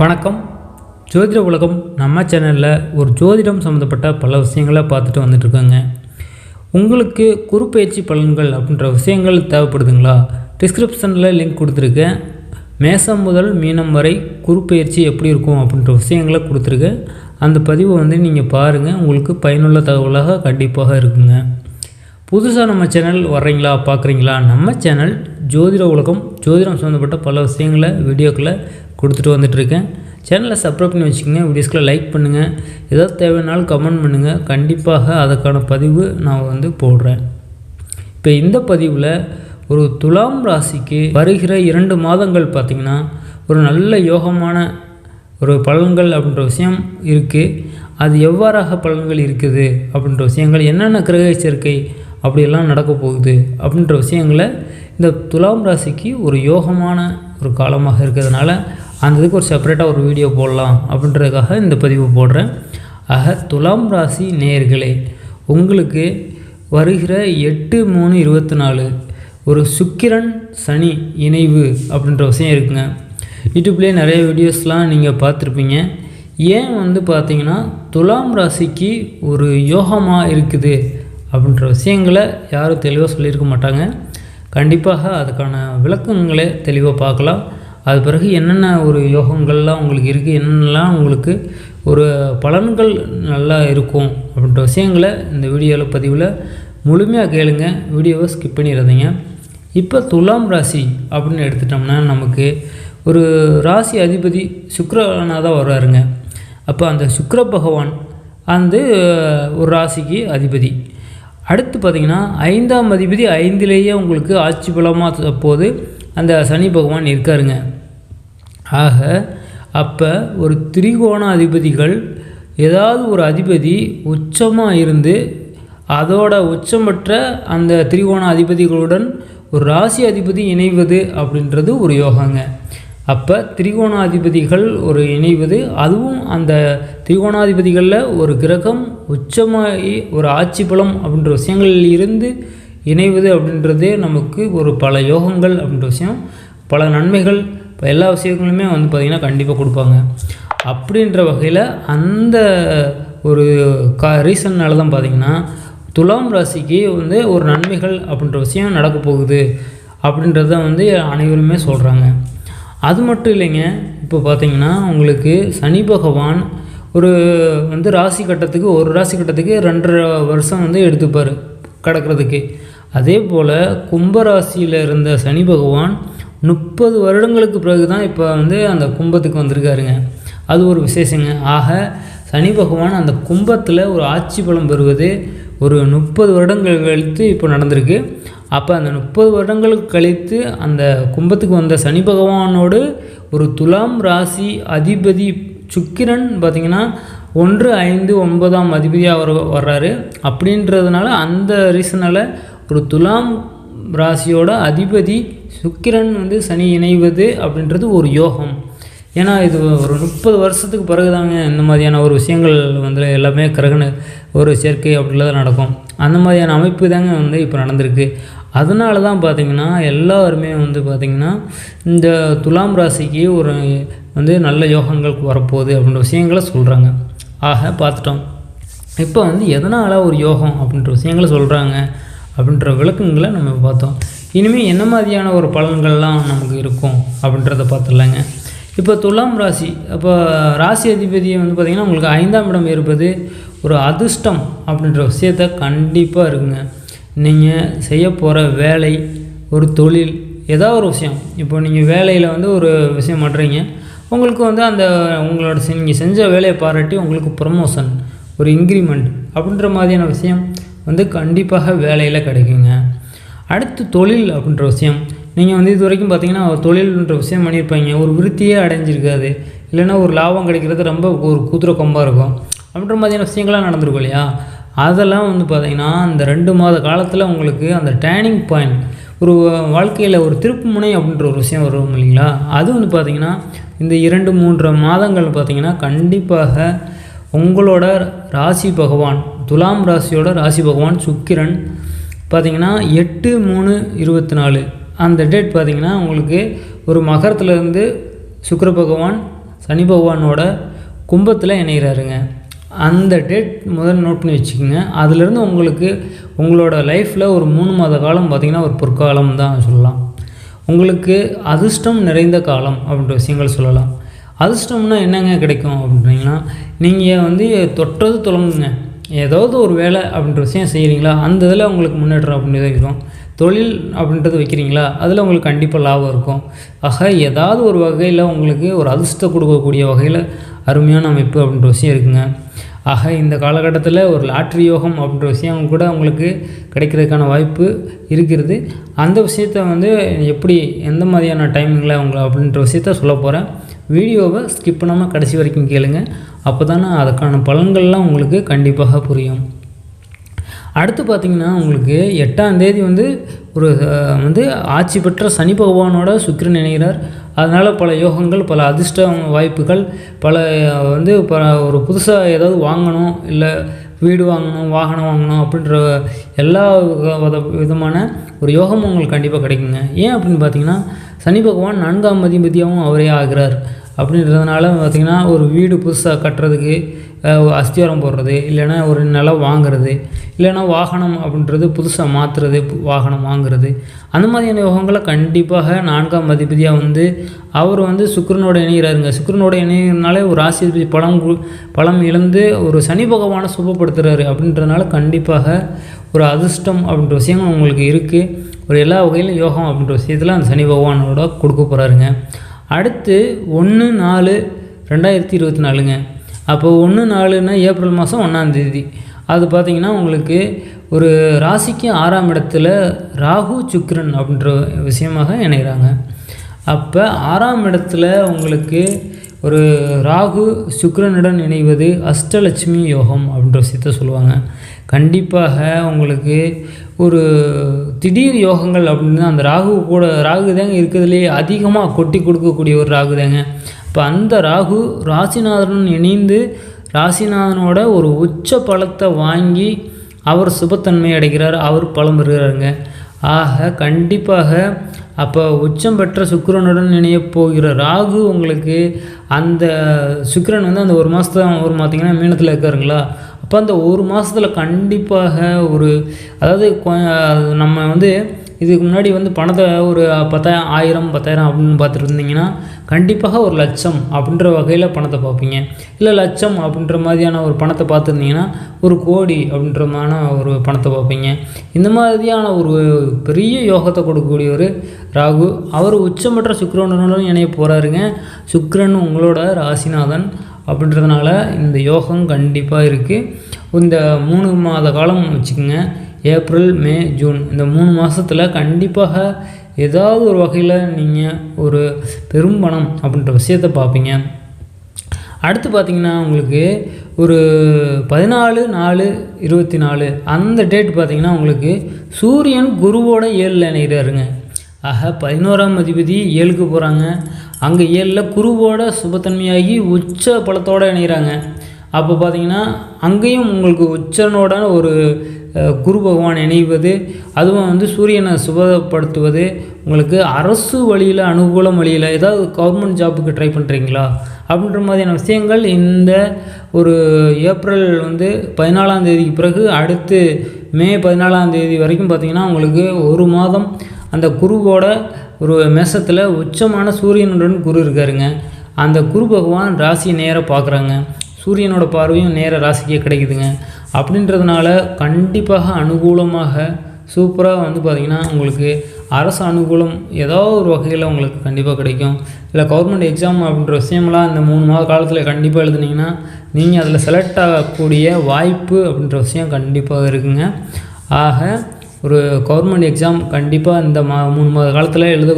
வணக்கம். ஜோதிட உலகம் நம்ம சேனலில் ஒரு ஜோதிடம் சம்மந்தப்பட்ட பல விஷயங்களை பார்த்துட்டு வந்துட்டுருக்கோங்க. உங்களுக்கு குறுப்பெயர்ச்சி பலன்கள் அப்படின்ற விஷயங்கள் தேவைப்படுதுங்களா? டிஸ்கிரிப்ஷனில் லிங்க் கொடுத்துருக்கேன். மேசம் முதல் மீனம் வரை குறுப்பெயர்ச்சி எப்படி இருக்கும் அப்படின்ற விஷயங்களை கொடுத்துருக்கேன் அந்த பதிவை வந்து நீங்கள் பாருங்கள் உங்களுக்கு பயனுள்ள தகவலாக கண்டிப்பாக இருக்குங்க. புதுசாக நம்ம சேனல் வர்றீங்களா பார்க்குறீங்களா? நம்ம சேனல் ஜோதிட உலகம் ஜோதிடம் சம்மந்தப்பட்ட பல விஷயங்களை வீடியோக்களை கொடுத்துட்டு வந்துட்டுருக்கேன். சேனலை சப்ஸ்கிரைப் பண்ணி வச்சுக்கோங்க. வீடியோஸ்களை லைக் பண்ணுங்கள் ஏதாவது தேவைனாலும் கமெண்ட் பண்ணுங்கள் கண்டிப்பாக அதுக்கான பதிவு நான் வந்து போடுறேன். இப்போ இந்த பதிவில் ஒரு துலாம் ராசிக்கு வருகிற இரண்டு மாதங்கள் பார்த்திங்கன்னா ஒரு நல்ல யோகமான ஒரு பலன்கள் அப்படின்ற விஷயம் இருக்குது அது எவ்வாறாக பலன்கள் இருக்குது அப்படின்ற விஷயங்கள் என்னென்ன கிரக சேர்க்கை அப்படியெல்லாம் நடக்க போகுது அப்படின்ற விஷயங்களை இந்த துலாம் ராசிக்கு ஒரு யோகமான ஒரு காலமாக இருக்கிறதுனால அந்த இதுக்கு ஒரு செப்பரேட்டாக ஒரு வீடியோ போடலாம் அப்படின்றதுக்காக இந்த பதிவு போடுறேன். ஆக துலாம் ராசி நேர்களே உங்களுக்கு வருகிற எட்டு மூணு இருபத்தி நாலு ஒரு சுக்கிரன் சனி இணைவு அப்படின்ற விஷயம் இருக்குங்க. யூடியூப்லேயே நிறைய வீடியோஸ்லாம் நீங்கள் பார்த்துருப்பீங்க. ஏன் வந்து பார்த்தீங்கன்னா துலாம் ராசிக்கு ஒரு யோகமாக இருக்குது அப்படின்ற விஷயங்களை யாரும் தெளிவாக சொல்லியிருக்க மாட்டாங்க. கண்டிப்பாக அதுக்கான விளக்கங்களை தெளிவாக பார்க்கலாம். அது பிறகு என்னென்ன ஒரு யோகங்கள்லாம் உங்களுக்கு இருக்குது என்னென்னலாம் உங்களுக்கு ஒரு பலன்கள் நல்லா இருக்கும் அப்படின்ற விஷயங்களை இந்த வீடியோவில் பதிவில் முழுமையாக கேளுங்க. வீடியோவை ஸ்கிப் பண்ணிடாதீங்க. இப்போ துலாம் ராசி அப்படின்னு எடுத்துட்டோம்னா நமக்கு ஒரு ராசி அதிபதி சுக்கரனாக தான் வர்றாருங்க. அப்போ அந்த சுக்கர பகவான் அந்த ஒரு ராசிக்கு அதிபதி. அடுத்து பார்த்திங்கன்னா ஐந்தாம் அதிபதி ஐந்திலேயே உங்களுக்கு ஆட்சி பலமாக போது அந்த சனி பகவான் இருக்காருங்க. ஆக அப்போ ஒரு திரிகோண அதிபதிகள் ஏதாவது ஒரு அதிபதி உச்சமாக இருந்து அதோட உச்சமற்ற அந்த திரிகோண அதிபதிகளுடன் ஒரு ராசி அதிபதி இணைவது அப்படின்றது ஒரு யோகாங்க. அப்போ திரிகோணாதிபதிகள் ஒரு இணைவது அதுவும் அந்த திரிகோணாதிபதிகளில் ஒரு கிரகம் உச்சமாகி ஒரு ஆட்சி பலம் அப்படின்ற விஷயங்களில் இருந்து இணைவது அப்படின்றதே நமக்கு ஒரு பல யோகங்கள் அப்படின்ற விஷயம். பல நன்மைகள் இப்போ எல்லா விஷயங்களுமே வந்து பார்த்திங்கன்னா கண்டிப்பாக கொடுப்பாங்க. அப்படின்ற வகையில் அந்த ஒரு கா ரீசன்னால தான் பார்த்திங்கன்னா துலாம் ராசிக்கு வந்து ஒரு நன்மைகள் அப்படின்ற விஷயம் நடக்க போகுது அப்படின்றத வந்து அனைவருமே சொல்கிறாங்க அது மட்டும் இல்லைங்க இப்போ பார்த்தீங்கன்னா உங்களுக்கு சனி பகவான் ஒரு வந்து ராசி கட்டத்துக்கு ஒரு ராசி கட்டத்துக்கு ரெண்டரை வருஷம் வந்து எடுத்துப்பார் கடக்கிறதுக்கு. அதே போல் கும்பராசியில் இருந்த சனி பகவான் முப்பது வருடங்களுக்கு பிறகு தான் இப்போ வந்து அந்த கும்பத்துக்கு வந்திருக்காருங்க. அது ஒரு விசேஷங்க. ஆக சனி பகவான் அந்த கும்பத்தில் ஒரு ஆட்சி பலம் பெறுவது ஒரு முப்பது வருடங்கள் கழித்து இப்போ நடந்திருக்கு. அப்போ அந்த முப்பது வருடங்களுக்கு கழித்து அந்த கும்பத்துக்கு வந்த சனி பகவானோடு ஒரு துலாம் ராசி அதிபதி சுக்கிரன் பார்த்திங்கன்னா ஒன்று ஐந்து ஒன்பதாம் அதிபதியாக அவர் வர்றாரு. அப்படின்றதுனால அந்த ரீசனால் இப்போ துலாம் ராசியோட அதிபதி சுக்கிரன் வந்து சனி இணைவது அப்படின்றது ஒரு யோகம். ஏன்னா இது ஒரு முப்பது வருஷத்துக்கு பிறகு தாங்க இந்த மாதிரியான ஒரு விஷயங்கள் வந்து எல்லாமே கிரகண ஒரு சேர்க்கை அப்படிலாம் நடக்கும். அந்த மாதிரியான அமைப்பு தாங்க வந்து இப்போ நடந்திருக்கு. அதனால தான் பார்த்திங்கன்னா எல்லாருமே வந்து பார்த்திங்கன்னா இந்த துலாம் ராசிக்கு ஒரு வந்து நல்ல யோகங்கள் வரப்போகுது அப்படின்ற விஷயங்களை சொல்கிறாங்க ஆக பார்த்துட்டோம் இப்போ வந்து எதனால் ஒரு யோகம் அப்படின்ற விஷயங்களை சொல்கிறாங்க அப்படின்ற விளக்கங்களை நம்ம பார்த்தோம். இனிமேல் என்ன மாதிரியான ஒரு பலன்கள்லாம் நமக்கு இருக்கும் அப்படின்றத பார்த்துடலாங்க. இப்போ துலாம் ராசி அப்போ ராசி அதிபதியை வந்து பார்த்திங்கன்னா உங்களுக்கு ஐந்தாம் இடம் இருப்பது ஒரு அதிர்ஷ்டம் அப்படின்ற விஷயத்த கண்டிப்பாக இருக்குங்க. நீங்கள் செய்ய போகிற வேலை ஒரு தொழில் ஏதாவது ஒரு விஷயம். இப்போ நீங்கள் வேலையில் வந்து ஒரு விஷயம் பண்ணுறீங்க உங்களுக்கு வந்து அந்த உங்களோட நீங்கள் செஞ்ச வேலையை பாராட்டி உங்களுக்கு ப்ரமோஷன் ஒரு இன்க்ரிமெண்ட் அப்படின்ற மாதிரியான விஷயம். வந்து கண்டிப்பாக வேலையில் கிடைக்குங்க. அடுத்து தொழில் அப்படின்ற விஷயம். நீங்கள் வந்து இது வரைக்கும் பார்த்தீங்கன்னா ஒரு தொழில்ன்ற விஷயம் பண்ணியிருப்பீங்க. ஒரு விருத்தியே அடைஞ்சிருக்காது. இல்லைன்னா ஒரு லாபம் கிடைக்கிறது ரொம்ப ஒரு குதிரை கொம்பாக இருக்கும். அப்படின்ற மாதிரியான விஷயங்கள்லாம் நடந்திருக்கும் இல்லையா? அதெல்லாம் வந்து பார்த்திங்கன்னா அந்த ரெண்டு மாத காலத்தில் உங்களுக்கு அந்த டேர்னிங் பாயிண்ட் ஒரு வாழ்க்கையில் ஒரு திருப்பு முனை அப்படின்ற ஒரு விஷயம் வரும் இல்லைங்களா? அது வந்து பார்த்திங்கன்னா இந்த இரண்டு மூன்று மாதங்கள் பார்த்திங்கன்னா கண்டிப்பாக உங்களோட ராசி பகவான் துலாம் ராசியோட ராசி பகவான் சுக்கிரன் பார்த்திங்கன்னா எட்டு மூணு இருபத்தி நாலு அந்த டேட் பார்த்திங்கன்னா உங்களுக்கு ஒரு மகரத்துலேருந்து சுக்கர பகவான் சனி பகவானோட கும்பத்தில் இணைகிறாருங்க அந்த டேட் முதல் நோட் பண்ணி வச்சுக்கோங்க. அதுலேருந்து உங்களுக்கு உங்களோட லைஃப்பில் ஒரு மூணு மாத காலம் பார்த்திங்கன்னா ஒரு பொற்காலம் தான் சொல்லலாம். உங்களுக்கு அதிர்ஷ்டம் நிறைந்த காலம் அப்படின்ற விஷயங்கள் சொல்லலாம். அதிர்ஷ்டம்னா என்னங்க கிடைக்கும் அப்படின்றீங்கன்னா நீங்கள் வந்து தொட்டது தொடங்குங்க ஏதாவது ஒரு வேலை அப்படின்ற விஷயம் செய்கிறீங்களா அந்த இதில் உங்களுக்கு முன்னேற்றம் அப்படின்றது இருக்கும். தொழில் அப்படின்றது வைக்கிறீங்களா? அதில் உங்களுக்கு கண்டிப்பாக லாபம் இருக்கும். ஆக ஏதாவது ஒரு வகையில் உங்களுக்கு ஒரு அதிர்ஷ்டம் கொடுக்கக்கூடிய வகையில் அருமையான அமைப்பு அப்படின்ற விஷயம் இருக்குங்க. ஆக இந்த காலகட்டத்தில் ஒரு லாட்ரி யோகம் அப்படின்ற விஷயம் கூட உங்களுக்கு கிடைக்கிறதுக்கான வாய்ப்பு இருக்கிறது. அந்த விஷயத்த வந்து எப்படி எந்த மாதிரியான டைமிங்கில் உங்களை அப்படின்ற விஷயத்த சொல்ல போகிறேன் வீடியோவை ஸ்கிப் பண்ணாமல் கடைசி வரைக்கும் கேளுங்க. அப்போ தானே அதுக்கான பலன்கள்லாம் உங்களுக்கு கண்டிப்பாக புரியும். அடுத்து பார்த்திங்கன்னா உங்களுக்கு எட்டாம் தேதி வந்து ஒரு வந்து ஆட்சி பெற்ற சனி பகவானோட சுக்கிரன் இணைகிறார். அதனால் பல யோகங்கள் பல அதிர்ஷ்ட வாய்ப்புகள் பல வந்து ப ஒரு புதுசாக ஏதாவது வாங்கணும் இல்லை வீடு வாங்கணும் வாகனம் வாங்கணும் அப்படின்ற எல்லா வித- வித- விதமான ஒரு யோகமும் உங்களுக்கு கண்டிப்பாக கிடைக்குங்க. ஏன் அப்படின்னு பார்த்தீங்கன்னா சனி பகவான் நான்காம் அதிபதியாகவும் அவரே ஆகிறார். அப்படின்றதுனால பார்த்திங்கன்னா ஒரு வீடு புதுசாக கட்டுறதுக்கு அஸ்திவாரம் போடுறது இல்லைன்னா ஒரு நிலம் வாங்குறது இல்லைன்னா வாகனம் அப்படின்றது புதுசாக மாற்றுறது வாகனம் வாங்குறது அந்த மாதிரியான யோகங்களை கண்டிப்பாக நான்காம் அதிபதியாக வந்து அவர் வந்து சுக்கரனோட இணைகிறாருங்க. சுக்கரனோட இணைகிறதுனால ஒரு ஆசிரியர் பலம் கு- பலம் இழந்து ஒரு சனி பகவானை சுபப்படுத்துகிறாரு அப்படின்றதுனால கண்டிப்பாக ஒரு அதிர்ஷ்டம் அப்படின்ற விஷயங்கள் உங்களுக்கு இருக்குது ஒரு எல்லா வகையிலும் யோகம் அப்படின்ற விஷயத்தில் அந்த சனி பகவானோட கொடுக்க போகிறாருங்க அடுத்து ஒன்று நாலு ரெண்டாயிரத்தி இருபத்தி நாலுங்க. அப்போ ஒன்று நாலுன்னா ஏப்ரல் மாதம் ஒன்றாந்தேதி அது பார்த்திங்கன்னா உங்களுக்கு ஒரு ராசிக்கு ஆறாம் இடத்துல ராகு சுக்ரன் அப்படின்ற விஷயமாக இணைகிறாங்க அப்போ ஆறாம் இடத்துல உங்களுக்கு ஒரு ராகு சுக்கிரனுடன் இணைவது அஷ்டலட்சுமி யோகம் அப்படின்ற விஷயத்த சொல்லுவாங்க. கண்டிப்பாக உங்களுக்கு ஒரு திடீர் யோகங்கள் அப்படின்னு அந்த ராகு கூட ராகு தாங்க இருக்கிறதுலேயே அதிகமாக கொட்டி கொடுக்கக்கூடிய ஒரு ராகு தாங்க. இப்போ அந்த ராகு ராசிநாதனுடன் இணைந்து ராசிநாதனோட ஒரு உச்ச பலத்தை வாங்கி அவர் சுபத்தன்மை அடைகிறார் அவர் பலம் பெறுகிறாருங்க. ஆக கண்டிப்பாக அப்போ உச்சம் பெற்ற சுக்கிரனுடன் இணையப் போகிற ராகு உங்களுக்கு அந்த சுக்கிரன் வந்து அந்த ஒரு மாதத்துல ஒரு பார்த்தீங்கன்னா மீனத்தில் இருக்காருங்களா? அப்போ அந்த ஒரு மாதத்தில் கண்டிப்பாக ஒரு அதாவது நம்ம வந்து இதுக்கு முன்னாடி வந்து பணத்தை ஒரு பத்தாயிரம் ஆயிரம் பத்தாயிரம் அப்படின்னு பார்த்துட்டு இருந்தீங்கன்னா கண்டிப்பாக ஒரு லட்சம் அப்படின்ற வகையில் பணத்தை பார்ப்பீங்க. இல்லை லட்சம் அப்படின்ற மாதிரியான ஒரு பணத்தை பார்த்துருந்தீங்கன்னா ஒரு கோடி அப்படின்றமான ஒரு பணத்தை பார்ப்பீங்க. இந்த மாதிரியான ஒரு பெரிய யோகத்தை கொடுக்கக்கூடிய ஒரு ராகு. அவர் உச்சமற்ற சுக்கிரனுடன் இணைய போகிறாருங்க சுக்கரன் உங்களோட ராசிநாதன் அப்படின்றதுனால இந்த யோகம் கண்டிப்பாக இருக்குது இந்த மூணு மாத காலம் வச்சுக்கோங்க. April May June. இந்த மூணு மாதத்தில் கண்டிப்பாக ஏதாவது ஒரு வகையில் நீங்கள் ஒரு பெரும்பணம் அப்படின்ற விஷயத்தை பார்ப்பீங்க. அடுத்து பார்த்தீங்கன்னா உங்களுக்கு ஒரு பதினாலு நாலு இருபத்தி நாலு அந்த டேட் பார்த்தீங்கன்னா உங்களுக்கு சூரியன் குருவோட ஏழில் இணைகிறாருங்க. ஆக பதினோராம் அதிபதி ஏழுக்கு போகிறாங்க அங்கே ஏழில் குருவோட சுபத்தன்மையாகி உச்ச பலத்தோடு இணைகிறாங்க. அப்போ பார்த்தீங்கன்னா அங்கேயும் உங்களுக்கு உச்சனோட ஒரு குரு பகவான் இணைவது அதுவும் வந்து சூரியனை சுபப்படுத்துவது உங்களுக்கு அரசு வழியில் அனுகூலம் வழியில் ஏதாவது கவர்மெண்ட் ஜாபுக்கு ட்ரை பண்ணுறீங்களா அப்படின்ற மாதிரியான விஷயங்கள் இந்த ஒரு ஏப்ரல் வந்து பதினாலாம் தேதிக்கு பிறகு அடுத்து மே பதினாலாம் தேதி வரைக்கும் பார்த்திங்கன்னா உங்களுக்கு ஒரு மாதம் அந்த குருவோட ஒரு மேசத்தில் உச்சமான சூரியனுடன் குரு இருக்காருங்க. அந்த குரு பகவான் ராசியை நேராக பார்க்குறாங்க சூரியனோட பார்வையும் நேராக ராசிக்கே கிடைக்குதுங்க. அப்படின்றதுனால கண்டிப்பாக அனுகூலமாக சூப்பராக வந்து பார்த்திங்கன்னா உங்களுக்கு அரசு அனுகூலம் ஏதோ ஒரு வகையில் உங்களுக்கு கண்டிப்பாக கிடைக்கும். இல்லை கவர்மெண்ட் எக்ஸாம் அப்படின்ற விஷயம்லாம் இந்த மூணு மாத காலத்தில் கண்டிப்பாக எழுதுனீங்கன்னா நீங்கள் அதில் செலக்ட் ஆகக்கூடிய வாய்ப்பு அப்படின்ற விஷயம் கண்டிப்பாக இருக்குங்க. ஆக ஒரு கவர்மெண்ட் எக்ஸாம் கண்டிப்பாக இந்த மா மூணு மாத காலத்தில் எழுத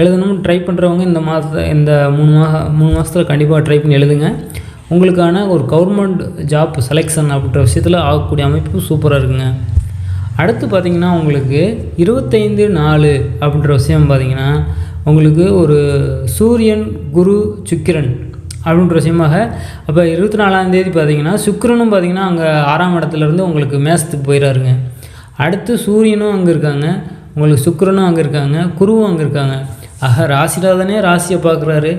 எழுதணும்னு ட்ரை பண்ணுறவங்க இந்த மாதத்தை இந்த மூணு மா மூணு மாதத்தில் கண்டிப்பாக ட்ரை பண்ணி எழுதுங்க. உங்களுக்கான ஒரு கவர்மெண்ட் ஜாப் செலெக்ஷன் அப்படின்ற விஷயத்தில் ஆகக்கூடிய அமைப்பு சூப்பராக இருக்குங்க. அடுத்து பார்த்திங்கன்னா உங்களுக்கு இருபத்தைந்து நாலு அப்படின்ற விஷயம் பார்த்திங்கன்னா உங்களுக்கு ஒரு சூரியன் குரு சுக்கிரன் அப்படின்ற விஷயமாக அப்போ இருபத்தி நாலாம் தேதி சுக்கிரனும் பார்த்தீங்கன்னா அங்கே ஆறாம் இடத்துலேருந்து உங்களுக்கு மேசத்துக்கு போயிடாருங்க அடுத்து சூரியனும் அங்கே இருக்காங்க. உங்களுக்கு சுக்கிரனும் அங்கே இருக்காங்க. குருவும் அங்கே இருக்காங்க. ஆக ராசிநாதனே ராசியை பார்க்குறாரு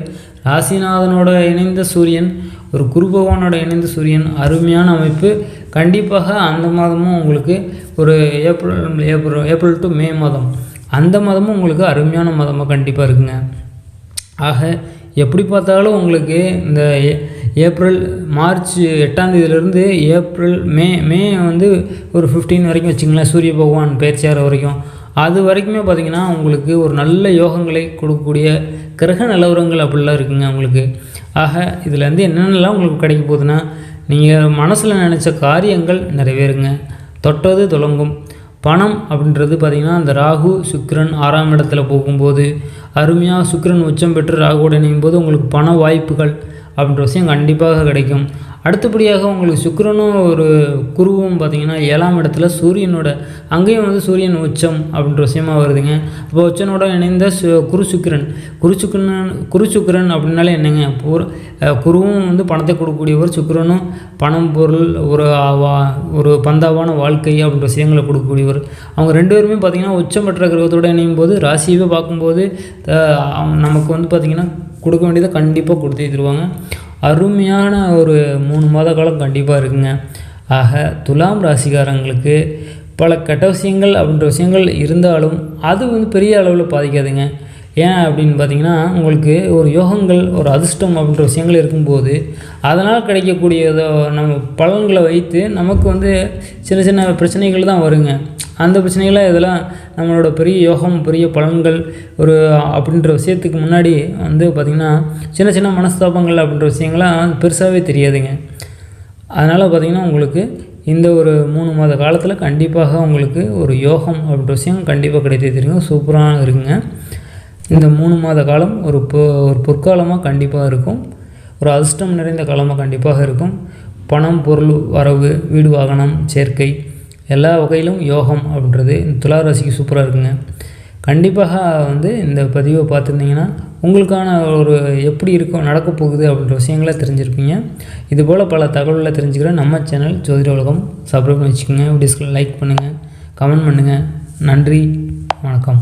ராசிநாதனோட இணைந்த சூரியன் ஒரு குரு பகவானோட இணைந்த சூரியன் அருமையான அமைப்பு. கண்டிப்பாக அந்த மாதமும் உங்களுக்கு ஒரு April April April to May மாதம். அந்த மாதமும் உங்களுக்கு அருமையான மாதமாக கண்டிப்பாக இருக்குங்க. ஆக எப்படி பார்த்தாலும் உங்களுக்கு இந்த ஏ- ஏப்ரல் மார்ச் எட்டாம் தேதியிலேருந்து ஏப்ரல் மே மே வந்து ஒரு 15 வரைக்கும் வச்சுங்களேன் சூரிய பகவான் பயிற்சியாகிற வரைக்கும். அது வரைக்குமே பார்த்திங்கன்னா உங்களுக்கு ஒரு நல்ல யோகங்களை கொடுக்கக்கூடிய கிரக நிலவரங்கள் அப்படிலாம் இருக்குங்க உங்களுக்கு ஆக இதில் வந்து என்னென்னலாம் உங்களுக்கு கிடைக்க போகுதுன்னா நீங்கள் மனசில் நினச்ச காரியங்கள் நிறைவேறுங்க. தொட்டது தொடங்கும் பணம் அப்படின்றது பார்த்திங்கன்னா அந்த ராகு சுக்ரன் ஆறாம் இடத்துல போகும்போது அருமையாக சுக்ரன் உச்சம் பெற்று ராகுவோட இணையும் போது உங்களுக்கு பண வாய்ப்புகள் அப்படின்ற விஷயம் கண்டிப்பாக கிடைக்கும். அடுத்தபடியாக உங்களுக்கு சுக்கிரனும் ஒரு குருவும் பார்த்திங்கன்னா ஏழாம் இடத்துல சூரியனோட அங்கேயும் வந்து சூரியன் உச்சம் அப்படின்ற விஷயமா வருதுங்க. அப்போ உச்சனோட இணைந்த சு குரு சுக்கரன். குரு சுக்கரன் குரு சுக்கரன் அப்படின்னாலே என்னங்க? பூர் குருவும் வந்து பணத்தை கொடுக்கக்கூடியவர் சுக்கிரனும் பணம் பொருள் ஒரு ஒரு பந்தாவான வாழ்க்கை அப்படின்ற விஷயங்களை கொடுக்கக்கூடியவர். அவங்க ரெண்டு பேருமே பார்த்திங்கன்னா உச்சம் பெற்ற கிரகத்தோடு இணையும் போது ராசியவே பார்க்கும்போது அவங்க நமக்கு வந்து பார்த்திங்கன்னா கொடுக்க வேண்டியதை கண்டிப்பாக கொடுத்து தருவாங்க. அருமையான ஒரு மூணு மாத காலம் கண்டிப்பாக இருக்குங்க. ஆக துலாம் ராசிக்காரங்களுக்கு பல கெட்ட விஷயங்கள் அப்படின்ற விஷயங்கள் இருந்தாலும் அது வந்து பெரிய அளவில் பாதிக்காதுங்க. ஏன் அப்படின்னு பார்த்தீங்கன்னா உங்களுக்கு ஒரு யோகங்கள் ஒரு அதிர்ஷ்டம் அப்படின்ற விஷயங்கள் இருக்கும்போது அதனால் கிடைக்கக்கூடியதோ நம்ம பலன்களை வைத்து நமக்கு வந்து சின்ன சின்ன பிரச்சனைகள் தான் வருங்க. அந்த பிரச்சனைகளை இதெல்லாம் நம்மளோட பெரிய யோகம் பெரிய பலன்கள் ஒரு அப்படின்ற விஷயத்துக்கு முன்னாடி வந்து பார்த்திங்கன்னா சின்ன சின்ன மனஸ்தாபங்கள் அப்படின்ற விஷயங்கள்லாம் பெருசாகவே தெரியாதுங்க. அதனால் பார்த்திங்கன்னா உங்களுக்கு இந்த ஒரு மூணு மாத காலத்தில் கண்டிப்பாக உங்களுக்கு ஒரு யோகம் அப்படின்ற விஷயம் கண்டிப்பாக கிடைத்தே தெரியும் சூப்பராக இருக்குங்க. இந்த மூணு மாத காலம் ஒரு பொ ஒரு பொற்காலமாக கண்டிப்பாக இருக்கும். ஒரு அதிர்ஷ்டம் நிறைந்த காலமாக கண்டிப்பாக இருக்கும். பணம் பொருள் வரவு வீடு வாகனம் சேர்க்கை எல்லா வகையிலும் யோகம் அப்படின்றது இந்த துளாராசிக்கு சூப்பராக இருக்குங்க. கண்டிப்பாக வந்து இந்த பதிவை பார்த்துருந்தீங்கன்னா உங்களுக்கான ஒரு எப்படி இருக்கும் நடக்க போகுது அப்படின்ற விஷயங்களை தெரிஞ்சிருப்பீங்க. இதுபோல் பல தகவல்களை தெரிஞ்சுக்கிற நம்ம சேனல் ஜோதிட உலகம். சப்ஸ்கிரைப் பண்ணி வச்சுக்கோங்க. வீடியோஸ்களை லைக் பண்ணுங்கள் கமெண்ட் பண்ணுங்கள் நன்றி. வணக்கம்.